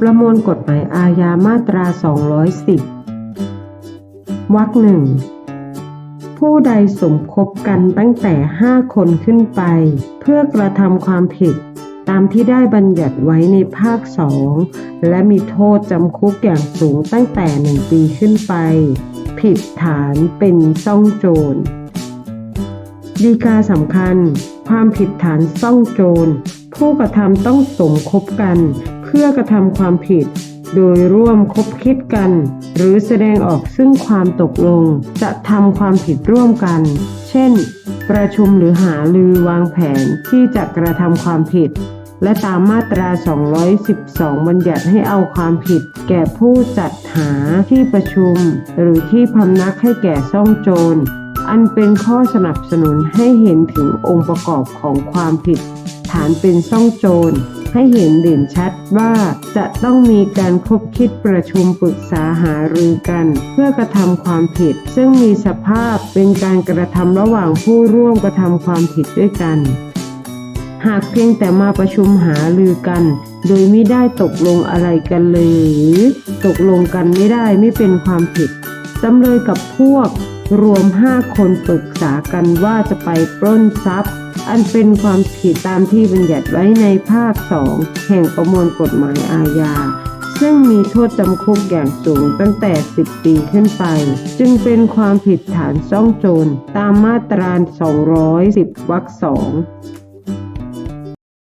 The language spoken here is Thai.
ประมวลกฎหมายอาญามาตรา 210 วรรคหนึ่ง ผู้ใดสมคบกันตั้งแต่ 5 คนขึ้นไป เพื่อกระทำความผิด ตามที่ได้บัญญัติไว้ในภาค 2 และมีโทษจำคุกอย่างสูงตั้งแต่ 1 ปีขึ้นไป ผิดฐานเป็นซ่องโจรดีกาสำคัญ ความผิดฐานซ่องโจรผู้กระทำต้องสมคบกัน พื่อกระทำความผิด โดยร่วมคบคิดกัน หรือแสดงออกซึ่งความตกลง จะทำความผิดร่วมกัน เช่น ประชุมหรือหารือวางแผนที่จะกระทำความผิด และตามมาตรา 212 บัญญัติให้เอาความผิด แก่ผู้จัดหาที่ประชุม หรือที่พำนักให้แก่ซ่องโจรอันเป็นข้อสนับสนุนให้เห็นถึงองค์ประกอบของความผิด ฐานเป็นซ่องโจร ให้เห็นเด่นชัดว่าจะต้องมีการคบคิดประชุมปรึกษาหารือกัน เพื่อกระทำความผิด ซึ่งมีสภาพเป็นการกระทำระหว่างผู้ร่วมกระทำความผิดด้วยกัน หากเพียงแต่มาประชุมหารือกัน โดยไม่ได้ตกลงอะไรกันเลยหรือตกลงกันไม่ได้ไม่เป็นความผิดจำเลยกับพวก รวม 5 คนปรึกษากันว่าจะไปปล้นทรัพย์ อันเป็นความผิดตามที่บัญญัติไว้ในภาค 2 แห่งประมวลกฎหมายอาญา ซึ่งมีโทษจำคุกอย่างสูงตั้งแต่ 10 ปีขึ้นไป จึงเป็นความผิดฐานซ่องโจรตามมาตรา 210 วรรคสอง